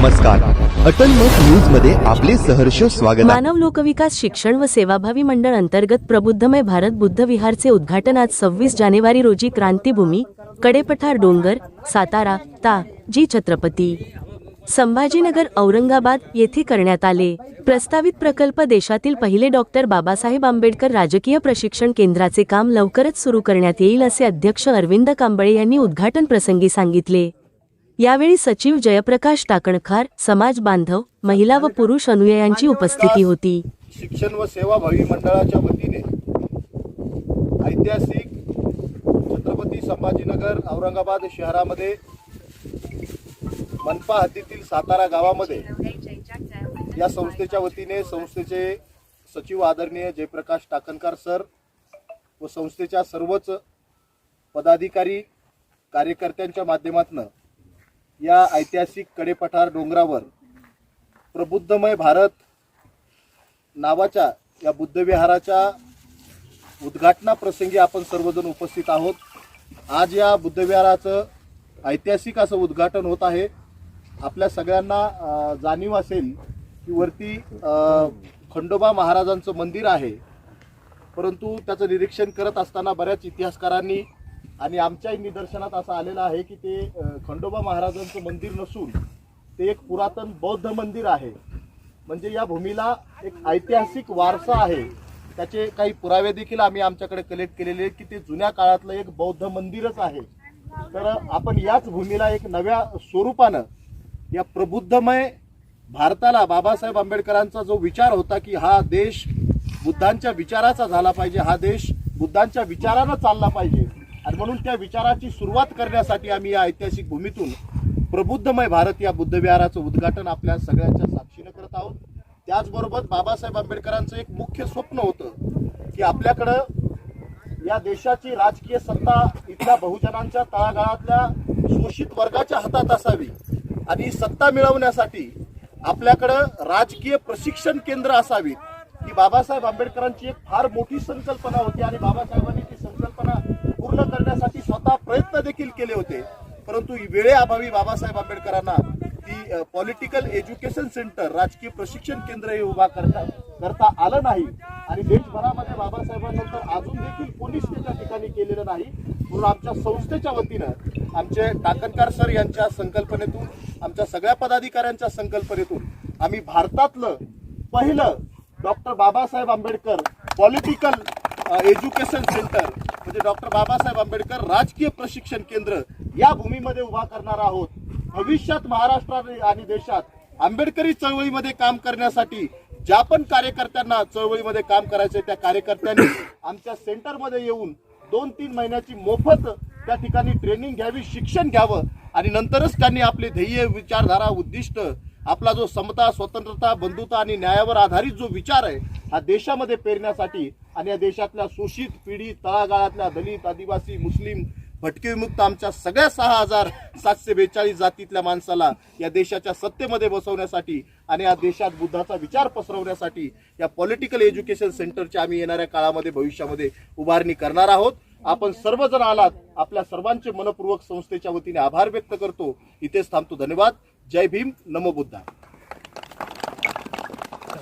नमस्कार. अटलमत न्यूजमध्ये आपले सहर्ष स्वागत मानव लोकविकास शिक्षण व सेवाभावी मंडळ अंतर्गत प्रबुद्धमय भारत बुद्ध विहारचे उद्घाटन आज सव्वीस जानेवारी रोजी क्रांतीभूमी कडेपठार डोंगर सातारा ता जी छत्रपती. संभाजीनगर औरंगाबाद येथे करण्यात आले. प्रस्तावित प्रकल्प देशातील पहिले डॉक्टर बाबासाहेब आंबेडकर राजकीय प्रशिक्षण केंद्राचे काम लवकरच सुरू करण्यात येईल असे अध्यक्ष अरविंद कांबळे यांनी उद्घाटन प्रसंगी सांगितले. यावेळी सचिव जयप्रकाश टाकणखार समाज बांधव महिला व पुरुष अनुयायांची उपस्थिती होती. शिक्षण व सेवाभावी मंडळाच्या वतीने ऐतिहासिक छत्रपती संभाजीनगर औरंगाबाद शहरामध्ये मनपा हद्दीतील सातारा गावामध्ये या संस्थेच्या वतीने संस्थेचे सचिव आदरणीय जयप्रकाश टाकणकार सर व संस्थेच्या सर्वच पदाधिकारी कार्यकर्त्यांच्या माध्यमातून या ऐतिहासिक कडेपठार डोंगरावर प्रबुद्धमय भारत नावाच्या या बुद्धविहाराच्या उद्घाटनाप्रसंगी आपण सर्वजण उपस्थित आहोत. आज या बुद्धविहाराचं ऐतिहासिक असं उद्घाटन होत आहे. आपल्या सगळ्यांना जाणीव असेल की वरती खंडोबा महाराजांचं मंदिर आहे. परंतु त्याचं निरीक्षण करत असताना बऱ्याच इतिहासकारांनी आणि आमच्याही निदर्शनात असं आलेलं आहे की ते खंडोबा महाराजांचं मंदिर नसून ते एक पुरातन बौद्ध मंदिर आहे. म्हणजे या भूमीला एक ऐतिहासिक वारसा आहे. त्याचे काही पुरावे देखील आम्ही आमच्याकडे कलेक्ट केलेले की ते जुन्या काळातलं एक बौद्ध मंदिरच आहे. तर आपण याच भूमीला एक नव्या स्वरूपानं या प्रबुद्धमय भारताला बाबासाहेब आंबेडकरांचा जो विचार होता की हा देश बुद्धांच्या विचाराचा झाला पाहिजे हा देश बुद्धांच्या विचारानं चालला पाहिजे आणि म्हणून त्या विचाराची सुरुवात करण्यासाठी आम्ही या ऐतिहासिक भूमीतून प्रबुद्धमय भारत या बुद्धविहाराचं उद्घाटन आपल्या सगळ्यांच्या साक्षीनं करत आहोत. त्याचबरोबर बाबासाहेब आंबेडकरांचं एक मुख्य स्वप्न होतं की आपल्याकडं या देशाची राजकीय सत्ता इथल्या बहुजनांच्या तळागाळातल्या शोषित वर्गाच्या हातात असावी आणि सत्ता मिळवण्यासाठी आपल्याकडं राजकीय प्रशिक्षण केंद्र असावीत ही बाबासाहेब आंबेडकरांची एक फार मोठी संकल्पना होती आणि बाबासाहेबांनी ती संकल्पना पूर्ण करण्यासाठी स्वतः प्रयत्न देखील केले होते. परंतु वेळेअभावी बाबासाहेब आंबेडकरांना ती पॉलिटिकल एज्युकेशन सेंटर राजकीय प्रशिक्षण केंद्र हे उभा करता करता आलं नाही. आणि देशभरामध्ये बाबासाहेबांनंतर अजून देखील कोणीच त्या ठिकाणी केलेलं नाही. म्हणून आमच्या संस्थेच्या वतीनं आमचे टाकणकार सर यांच्या संकल्पनेतून आमच्या सगळ्या पदाधिकाऱ्यांच्या संकल्पनेतून आम्ही भारतातलं पहिलं doctor Babasaheb Ambedkar political education centre म्हणजे डॉक्टर बाबासाहेब आंबेडकर राजकीय प्रशिक्षण केंद्र या भूमीमध्ये उभा करणार आहोत. भविष्यात महाराष्ट्रात आणि देशात आंबेडकरी चळवळीमध्ये काम करण्यासाठी ज्या पण कार्यकर्त्यांना चळवळीमध्ये काम करायचे त्या कार्यकर्त्यांनी आमच्या सेंटरमध्ये येऊन दोन तीन महिन्याची मोफत त्या ठिकाणी ट्रेनिंग घ्यावी शिक्षण घ्यावं आणि नंतरच त्यांनी आपले ध्येय विचारधारा उद्दिष्ट आपला जो समता स्वतंत्रता बंधुता आणि न्यायावर आधारित जो विचार आहे हा देशामध्ये पेरण्यासाठी आणि या देशातल्या शोषित पिढी तळागाळातल्या दलित आदिवासी मुस्लिम भटकेविमुक्त आमच्या सगळ्या सहा हजार सातशे बेचाळीस जातीतल्या माणसाला या देशाच्या सत्तेमध्ये बसवण्यासाठी आणि या देशात बुद्धाचा विचार पसरवण्यासाठी या पॉलिटिकल एज्युकेशन सेंटरची आम्ही येणाऱ्या काळामध्ये भविष्यामध्ये उभारणी करणार आहोत. आपण सर्वजण आलात. आपल्या सर्वांचे मनपूर्वक संस्थेच्या वतीने आभार व्यक्त करतो. इथेच थांबतो. धन्यवाद. जय भीम. नमो बुद्धा